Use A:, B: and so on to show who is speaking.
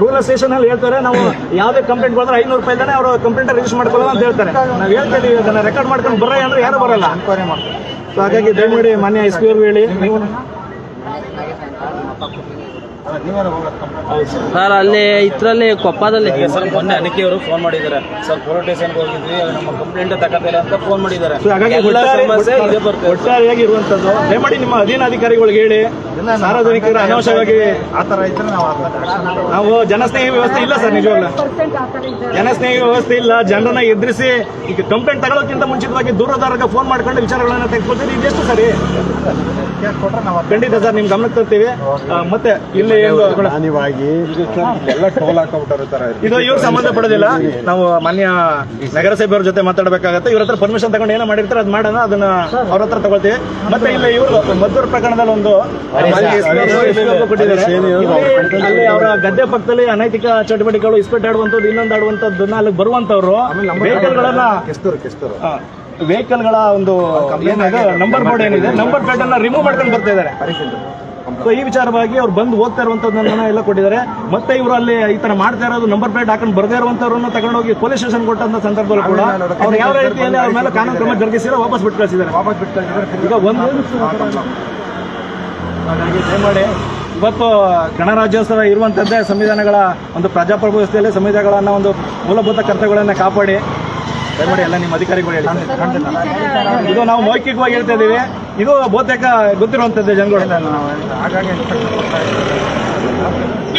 A: Rural station ಅಲ್ಲಿ ಹೇಳ್ತಾರೆ ನಾವು ಯಾವುದೇ ಕಂಪ್ಲೇಂಟ್ ಬಂದ್ರೆ ಐನೂರು ರೂಪಾಯಿ ತಾನೆ ಅವರು ಕಂಪ್ಲೇಂಟ್ ರಿಜಿಸ್ಟರ್ ಮಾಡ್ಕೊಳ್ಳಲ್ಲ ಅಂತ ಹೇಳ್ತಾರೆ. ನಾವು ಹೇಳ್ತೀವಿ ಇದೀವಿ ಅದನ್ನ ರೆಕಾರ್ಡ್ ಮಾಡ್ಕೊಂಡು ಬರ್ರಿ ಅಂದ್ರೆ ಯಾರು ಬರಲ್ಲ. ಸೊ ಹಾಗಾಗಿ ದಯಮಾಡಿ ಮಾನ್ಯ ಎಸ್ ಪಿ ಹೇಳಿ. ನೀವು
B: ಸರ್ ಅಲ್ಲಿ ಇದ್ರಲ್ಲಿ ಕೊಪ್ಪದಲ್ಲಿ
C: ಸರ್ ಮೊನ್ನೆ ಅನಿಕೆ ಅವರು ಫೋನ್ ಮಾಡಿದ್ದಾರೆ. ಸರ್ ಪೊಲೀಸ್ ಸ್ಟೇಷನ್ಗೆ ಹೋಗಿದ್ವಿ ನಮ್ಮ ಕಂಪ್ಲೇಂಟ್ ತಗೋತಿಲ್ಲ ಅಂತ ಫೋನ್ ಮಾಡಿದ್ದಾರೆ. ಎಲ್ಲ ಸಮಸ್ಯೆ ಇದೇ ಬರ್ತದೆ.
A: ಒಟ್ಟಾರೆಯಾಗಿ ಇರುವಂತದ್ದು. ದಯಮಾಡಿ ನಿಮ್ಮ ಅಧೀನಾಧಿಕಾರಿಗಳಿಗೆ ಹೇಳಿ. ಸಾರ್ವಜನಿಕರ ಅನಾವಶ್ಯವಾಗಿ
D: ಆತರ ಇದ್ರೆ ನಾವು
A: ನಾವು ಜನಸ್ನೇಹಿ ವ್ಯವಸ್ಥೆ ಇಲ್ಲ ಸರ್ ನಿಜವಾಗ್ಲೂ ಜನಸ್ನೇಹಿ ವ್ಯವಸ್ಥೆ ಇಲ್ಲ. ಜನರನ್ನ ಎದುರಿಸಿ ಈಗ ಕಂಪ್ಲೇಂಟ್ ತಗೊಳ್ಳೋಕ್ಕಿಂತ ಮುಂಚಿತವಾಗಿ ದೂರದಾರರಿಗೆ ಫೋನ್ ಮಾಡ್ಕೊಂಡು ವಿಚಾರಗಳನ್ನ ತೆಗೆದುಕೊಳ್ತೀವಿ ಇದೆಷ್ಟು ಸರಿ? ಖಂಡಿತ ಸರ್ ನಿಮ್ ಗಮನಕ್ಕೆ ತರ್ತೀವಿ. ಮತ್ತೆ ಇಲ್ಲಿ
D: ನಾನಿವಾಗಿ ಎಲ್ಲ ಟೋಲ್ ಹಾಕೊಂಡ್ಬಿಟ್ಟವ್ರ ತರ
A: ಇದು ಇವ್ರು ಸಂಬಂಧಪಡೋದಿಲ್ಲ ನಾವು ಮಾನ್ಯ ನಗರಸಭೆಯವ್ರ ಜೊತೆ ಮಾತಾಡಬೇಕಾಗತ್ತೆ. ಇವ್ರ ಹತ್ರ ಪರ್ಮಿಷನ್ ತಗೊಂಡು ಏನೋ ಮಾಡಿರ್ತಾರೆ ಅದ್ ಮಾಡೋಣ ಅದನ್ನ ಅವ್ರ ಹತ್ರ ತಗೊಳ್ತೀವಿ. ಮತ್ತೆ ಇಲ್ಲಿ ಇವರು ಮದ್ದೂರು ಪ್ರಕರಣದಲ್ಲಿ ಒಂದು ಅಲ್ಲಿ ಅವರ ಗದ್ದೆ ಪಕ್ಕದಲ್ಲಿ ಅನೈತಿಕ ಚಟುವಟಿಕೆಗಳು ಇಸ್ಪೆಟ್ ಆಡುವಂತದ್ದು ಇನ್ನೊಂದು ಆಡುವಂಥದ್ದನ್ನ ಅಲ್ಲಿ ಬರುವಂತವ್ರು ವೆಹಿಕಲ್ಗಳನ್ನ
D: ಕೆಸ್ತೂರು ಕೆಸ್ತೂರು.
A: ವೆಹಿಕಲ್ಗಳ ಒಂದು ನಂಬರ್ ಬೋರ್ಡ್ ಏನಿದೆ? ನಂಬರ್ ಪ್ಲೇಟ್ ಅನ್ನ ರಿಮೂವ್ ಮಾಡ್ಕೊಂಡು ಬರ್ತಾ ಇದ್ದಾರೆ. ಸೊ ಈ ವಿಚಾರವಾಗಿ ಅವ್ರು ಬಂದು ಹೋಗ್ತಾ ಇರುವಂತದ್ದನ್ನ ಎಲ್ಲ ಕೊಟ್ಟಿದ್ದಾರೆ ಮತ್ತೆ ಇವರು ಅಲ್ಲಿ ಈ ತರ ಮಾಡ್ತಾ ಇರೋದು ನಂಬರ್ ಪ್ಲೇಟ್ ಹಾಕೊಂಡು ಬರ್ದೇ ಇರುವಂತವ್ರನ್ನ ತಗೊಂಡೋಗಿ ಪೊಲೀಸ್ ಸ್ಟೇಷನ್ ಕೊಟ್ಟಂತ ಸಂದರ್ಭದಲ್ಲಿ ಕೂಡ ಅವ್ರು ಯಾವ ರೀತಿಯಲ್ಲಿ ಅವ್ರ ಮೇಲೆ ಕಾನೂನು ಕ್ರಮ ಜರುಗಿಸಿರೋ ವಾಪಸ್ ಬಿಟ್ಟು ಕಳಿಸಿದ್ದಾರೆ ಈಗ ಒಂದು ದಯಮಾಡಿ ಇವತ್ತು ಗಣರಾಜ್ಯೋತ್ಸವ ಇರುವಂತದ್ದೇ ಸಂವಿಧಾನಗಳ ಒಂದು ಪ್ರಜಾಪ್ರಭು ವ್ಯವಸ್ಥೆಯಲ್ಲಿ ಸಂವಿಧಾನಗಳನ್ನ ಒಂದು ಮೂಲಭೂತ ಕರ್ತವ್ಯಗಳನ್ನ ಕಾಪಾಡಿ ದಯಮಾಡಿ ಎಲ್ಲ ನಿಮ್ಮ ಅಧಿಕಾರಿಗಳು ಹೇಳಿ ಇದು ನಾವು ಮೌಖಿಕವಾಗಿ ಹೇಳ್ತಾ ಇದ್ದೀವಿ ಇದು ಬಹುತೇಕ ಗೊತ್ತಿರುವಂತದ್ದೇ ಜನಗಳು.
D: ಹಾಗಾಗಿ